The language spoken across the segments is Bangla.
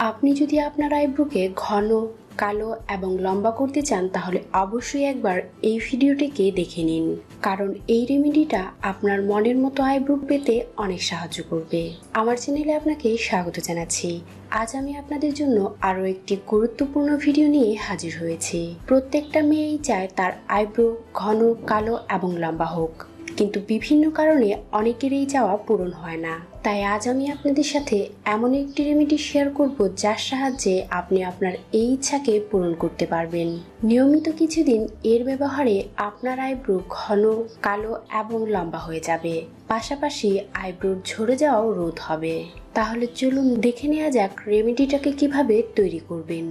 আপনি যদি আপনার আইব্রোকে ঘন, কালো এবং লম্বা করতে চান, তাহলে অবশ্যই একবার এই ভিডিওটিকে দেখে নিন। কারণ এই রেমেডিটা আপনার মনের মতো আইব্রো পেতে অনেক সাহায্য করবে। আমার চ্যানেলে আপনাকে স্বাগত জানাচ্ছি। আজ আমি আপনাদের জন্য আরও একটি গুরুত্বপূর্ণ ভিডিও নিয়ে হাজির হয়েছি। প্রত্যেকটা মেয়েই চায় তার আইব্রো ঘন, কালো এবং লম্বা হোক। কিন্তু বিভিন্ন কারণে অনেকের এই চাওয়া পূরণ হয় না। তাই আজ আমি আপনাদের সাথে এমন একটি রেমেডি শেয়ার করব যার সাহায্যে আপনি আপনার এই ইচ্ছাকে পূরণ করতে পারবেন। নিয়মিত কিছুদিন এর ব্যবহারে আপনার আইব্রো ঘন, কালো এবং লম্বা হয়ে যাবে। পাশাপাশি আইব্রোর ঝরে যাওয়াও রোধ হবে। তাহলে চলুন দেখে নেওয়া যাক রেমেডিটাকে কীভাবে তৈরি করবেন।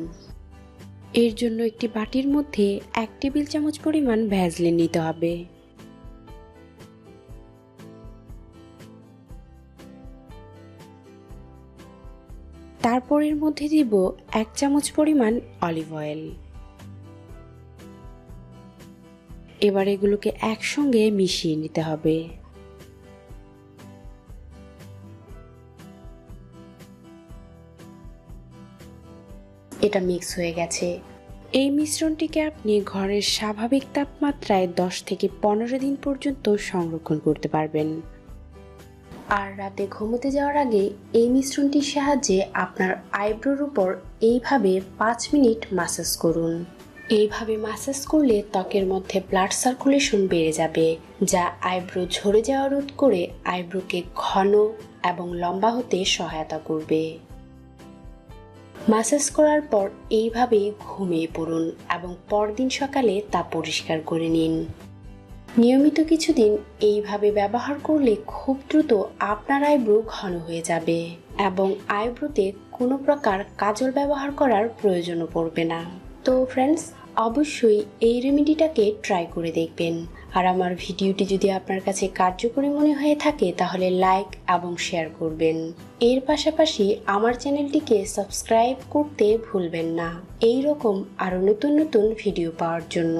এর জন্য একটি বাটির মধ্যে এক টেবিল চামচ পরিমাণ ভ্যাজলিন নিতে হবে। তারপর এর মধ্যে দিব এক চামচ পরিমাণ অলিভ অয়েল। এবার এগুলোকে একসঙ্গে মিশিয়ে নিতে হবে। এটা মিক্স হয়ে গেছে। এই মিশ্রণটিকে আপনি ঘরের স্বাভাবিক তাপমাত্রায় দশ থেকে পনেরো দিন পর্যন্ত সংরক্ষণ করতে পারবেন। আর রাতে ঘুমোতে যাওয়ার আগে এই মিশ্রণটির সাহায্যে আপনার আইব্রোর উপর এইভাবে পাঁচ মিনিট মাসাজ করুন। এইভাবে মাসাজ করলে ত্বকের মধ্যে ব্লাড সার্কুলেশন বেড়ে যাবে, যা আইব্রো ঝরে যাওয়া রোধ করে আইব্রোকে ঘন এবং লম্বা হতে সহায়তা করবে। মাসাজ করার পর এইভাবেই ঘুমিয়ে পড়ুন এবং পরদিন সকালে তা পরিষ্কার করে নিন। নিয়মিত কিছুদিন এইভাবে ব্যবহার করলে খুব দ্রুত আপনার আইব্রো ঘন হয়ে যাবে এবং আইব্রোতে কোনো প্রকার কাজল ব্যবহার করার প্রয়োজনও পড়বে না। তো ফ্রেন্ডস অবশ্যই এই রেমেডিটাকে ট্রাই করে দেখবেন। আর আমার ভিডিওটি যদি আপনার কাছে কার্যকরী মনে হয়ে থাকে, তাহলে লাইক এবং শেয়ার করবেন। এর পাশাপাশি আমার চ্যানেলটিকে সাবস্ক্রাইব করতে ভুলবেন না। এই রকম আরও নতুন নতুন ভিডিও পাওয়ার জন্য।